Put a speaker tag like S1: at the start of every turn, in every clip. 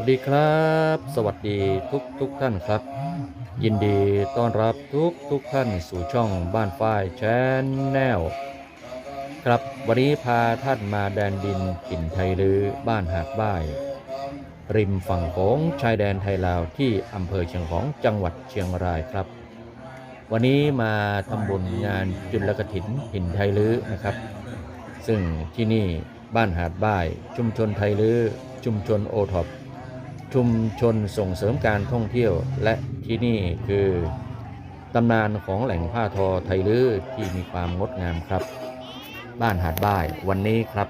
S1: วัสดีครับ สวัสดีทุกทุกท่านครับ ยินดีต้อนรับทุกทุกท่านสู่ช่องบ้านฝ้ายแชนแนลครับวันนี้พาท่านมาแดนดินถิ่นไทยลือบ้านหาดบ้าย ริมฝั่งโขงชายแดนไทยลาวที่อำเภอเชียงของจังหวัดเชียงรายครับ วันนี้มาทำบุญงานจุลกถินถิ่นไทยลื้อนะครับ ซึ่งที่นี่บ้านหาดบ้าย ชุมชนไทยลือชุมชนโอท็อปชุมชนส่งเสริมการท่องเที่ยวและที่นี่คือตำนานของแหล่งผ้าทอไทยลื้อที่มีความงดงามครับ บ้านหาดบ้ายวันนี้ครับ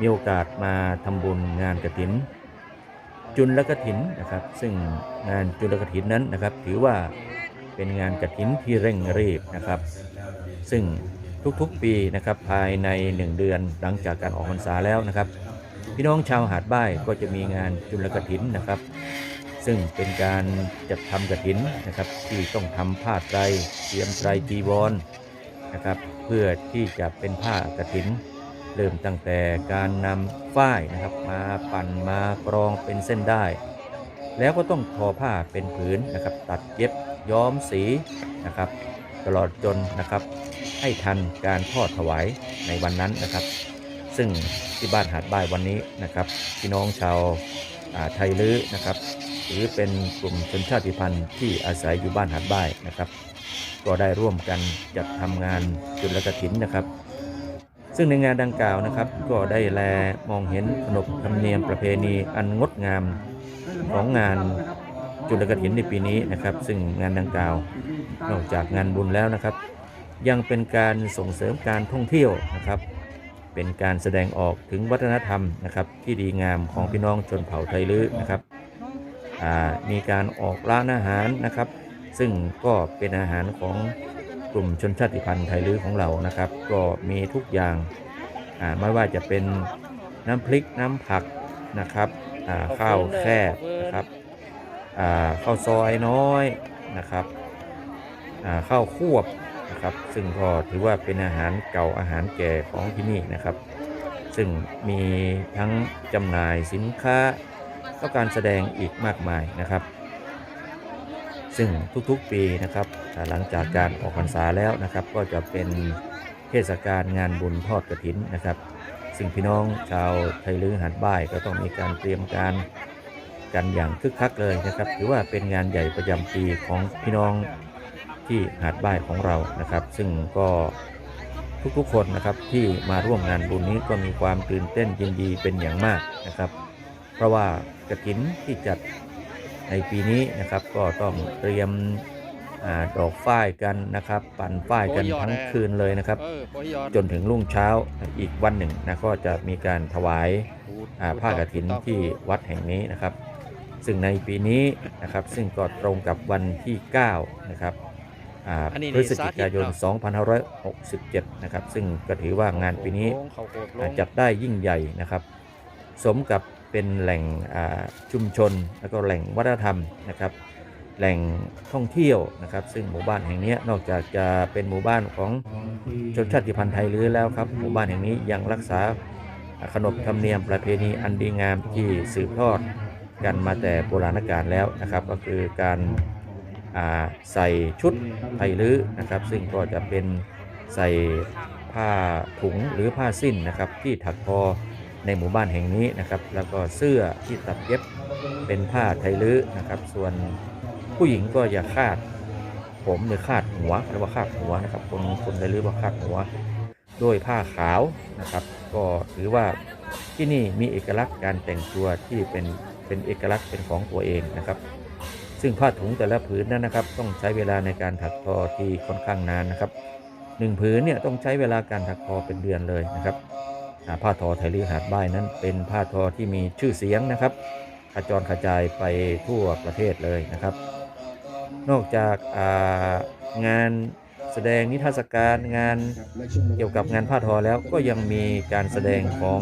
S1: มีโอกาสมาทำบุญงานกระถิน จุลกถินนะครับ ซึ่งงานจุลกถินนั้นนะครับ ถือว่าเป็นงานกถินที่เร่งรีบนะครับ ซึ่งทุกๆปีนะครับภายใน 1 เดือนหลังจากการออกพรรษาแล้วนะครับ พี่น้องชาวหาดบ้ายก็จะมีงานจุลกถินนะครับ ซึ่งเป็นการจัดทำกถินนะครับ ที่ต้องทำผ้าไตรเตรียมไตรจีวรนะครับ เพื่อที่จะเป็นผ้ากถิน เริ่มตั้งแต่การนำฝ้ายนะครับ มาปั่นมากรองเป็นเส้นได้ แล้วก็ต้องทอผ้าเป็นผืนนะครับ ตัดเย็บย้อมสีนะครับ ตลอดจนนะครับ ให้ทันการทอดถวายในวันนั้นนะครับ ซึ่งที่บ้านหาดบ้ายวันนี้นะครับพี่น้องชาวไทยลื้อนะครับ หรือเป็นกลุ่มชนชาติพันธุ์ที่อาศัยอยู่บ้านหาดบ้ายนะครับ ก็ได้ร่วมกันจัดทำงานจุลกถินนะครับ ซึ่งในงานดังกล่าวนะครับ ก็ได้แลมองเห็นขนบธรรมเนียมประเพณีอันงดงามของงานจุลกถินในปีนี้นะครับ ซึ่งงานดังกล่าว นอกจากงานบุญแล้วนะครับ ยังเป็นการส่งเสริมการท่องเที่ยวนะครับ เป็นการแสดงออกถึงวัฒนธรรมนะครับ ที่ดีงามของพี่น้องชนเผ่าไทยลื้อนะครับมีการออกร้านอาหารนะครับ ซึ่งก็เป็นอาหารของ กลุ่มชนชาติพันธุ์ไทยลื้อของเรานะครับ ก็มีทุกอย่างาไม่ว่าจะเป็นน้ำพริกน้ำผักนะครับข้าวแคบนะครับข้าวซอยน้อยนะครับข้าวควบนะครับซึ่งก็ถือว่าเป็นอาหารเก่าอาหารแก่ของที่นี่นะครับ ซึ่งมีทั้งจำหน่ายสินค้าและการแสดงอีกมากมายนะครับ ซึ่งทุกๆปีนะครับหลังจากการออกพรรษาแล้วนะครับก็จะเป็นเทศกาลงานบุญทอดกระถินนะครับ ซึ่งพี่น้องชาวไทยลื้อหัดบ้ายก็ต้องมีการเตรียมการกันอย่างคึกคักเลยนะครับถือว่าเป็นงานใหญ่ประจำปีของพี่น้องที่หาดบ้ายของเรานะครับ ซึ่งก็ทุกๆคนนะครับที่มาร่วมงานบุญนี้ก็มีความตื่นเต้นยินดีเป็นอย่างมากนะครับ เพราะว่ากระถินที่จัด ในปีนี้นะครับก็ต้องเตรียมอาดอกฝ้ายกันนะครับ ปั่นฝ้ายกันทั้งคืนเลยนะครับ
S2: เออปอยอด
S1: จนถึงรุ่งเช้าอีกวันหนึ่งนะก็จะมีการถวายอ่าผ้ากฐินที่วัดแห่งนี้นะครับ ซึ่งในปีนี้นะครับซึ่งก็ตรงกับวันที่ 9 นะครับอ่า
S2: อันนี้
S1: พฤศจิกายน
S2: สาธิตเนาะ
S1: 2567 นะครับ ซึ่งก็ถือว่างานปีนี้
S2: โค้งเขาโคตรล
S1: อ่างจัดได้ยิ่งใหญ่นะครับ สมกับ เป็นแหล่งชุมชน แล้วก็แหล่งวัฒนธรรมนะครับ แหล่งท่องเที่ยวนะครับ ซึ่งหมู่บ้านแห่งนี้นอกจากจะเป็นหมู่บ้านของชนชาติพันธุ์ไทยลื้อแล้วครับ หมู่บ้านแห่งนี้ยังรักษาขนบธรรมเนียมประเพณีอันดีงามที่สืบทอดกันมาแต่โบราณกาลแล้วนะครับ ก็คือการาใส่ชุดไทยลื้อนะครับ ซึ่งก็จะเป็นใส่ผ้าถุงหรือผ้าสิ้นนะครับที่ถักทอ ในหมู่บ้านแห่งนี้นะครับ แล้วก็เสื้อที่ตัดเย็บเป็นผ้าไทยลื้อนะครับ ส่วนผู้หญิงก็อย่าคาดผมหรือคาดหัวเรียกว่าคาดหัวนะครับ คนคนไทยลื้อว่าคาดหัวด้วยผ้าขาวนะครับ ก็ถือว่าที่นี่มีเอกลักษณ์การแต่งตัวที่เป็นเป็นเอกลักษณ์เป็นของตัวเองนะครับ ซึ่งผ้าถุงแต่ละผืนนั้นนะครับ ต้องใช้เวลาในการถักทอที่ค่อนข้างนานนะครับหนึ่งผืนเนี่ยต้องใช้เวลาการถักทอเป็นเดือนเลยนะครับ ผ้าทอไทยลือหาดบ้ายนั้น เป็นผ้าทอที่มีชื่อเสียงนะครับกระจรกระจายไปทั่วประเทศเลยนะครับ นอกจากางานแสดงนิทรรศการงานเกี่ยวกับงานผ้าทอแล้วก็ยังมีการแสดงของ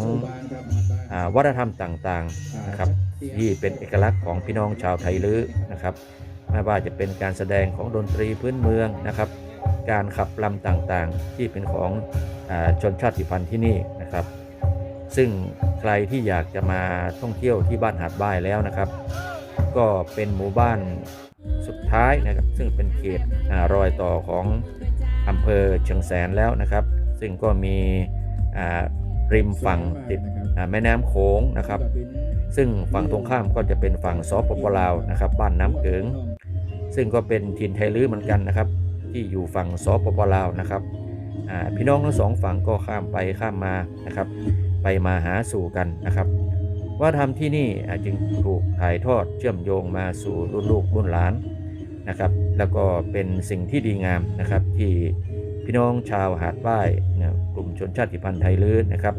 S1: อวัฒนธรรมต่างๆนะครับที่เป็นเอกลักษณ์ของพี่น้องชาวไทยลื้อนะครับไม่ว่าจะเป็นการแสดงของดนตรีพื้นเมืองนะครับ การขับลำต่างๆ ที่เป็นของอชนชาติพันธุ์ที่นี่ นะครับ ซึ่งใครที่อยากจะมาท่องเที่ยวที่บ้านหาดบ้ายแล้วนะครับ ก็เป็นหมู่บ้านสุดท้ายนะครับ ซึ่งเป็นเขตอารอยต่อของอำเภอเชียงแสนแล้วนะครับ ซึ่งก็มีอ่าริมฝั่งติดอ่าแม่น้ำโขงนะครับ ซึ่งฝั่งตรงข้ามก็จะเป็นฝั่งสปปลาวนะครับ บ้านน้ำเกิงซึ่งก็เป็นถิ่นไทยลื้อเหมือนกันนะครับ ที่อยู่ฝั่งสปปลาวนะครับอ่า พี่น้องทั้งสองฝั่งก็ข้ามไปข้ามมานะครับ ไปมาหาสู่กันนะครับ ว่าทำที่นี่อาจึงถูกถ่ายทอดเชื่อมโยงมาสู่รุ่นลูกรุ่นหลานนะครับ แล้วก็เป็นสิ่งที่ดีงามนะครับที่พี่น้องชาวหาดป้ายกลุ่มชนชาติพันธุ์ไทยลื้อนะครับ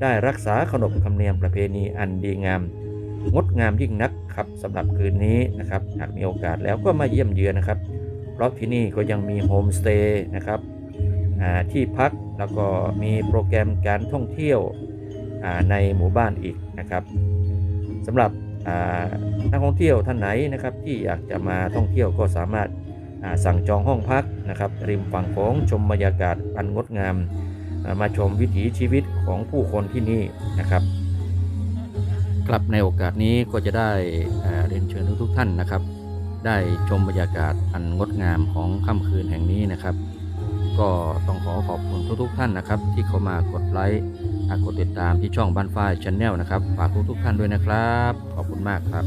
S1: ได้รักษาขนบธรรมเนียมประเพณีอันดีงาม งดงามยิ่งนักครับสำหรับคืนนี้นะครับหากมีโอกาสแล้วก็มาเยี่ยมเยือนนะครับ เพราะที่นี่ก็ยังมีโฮมสเตย์นะครับ ที่พักแล้วก็มีโปรแกรมการท่องเที่ยวในหมู่บ้านอีกนะครับสำหรับนักท่องเที่ยวท่านไหนนะครับที่อยากจะมาท่องเที่ยวก็สามารถาสั่งจองห้องพักนะครับริมฝั่งของชมบรรยากาศอันงดงามามาชมวิถีชีวิตของผู้คนที่นี่นะครับกลับในโอกาสนี้ก็จะได้เอ่อเรียนเชิญทุกๆท่านนะครับ ได้ชมบรรยากาศอันงดงามของค่ำคืนแห่งนี้นะครับ ก็ต้องขอขอบคุณทุกๆท่านนะครับ ที่เข้ามากดไลค์กดติดตามที่ช่องบ้านฝ้ายชาแนลนะครับ ฝากทุกๆท่านด้วยนะครับ ขอบคุณมากครับ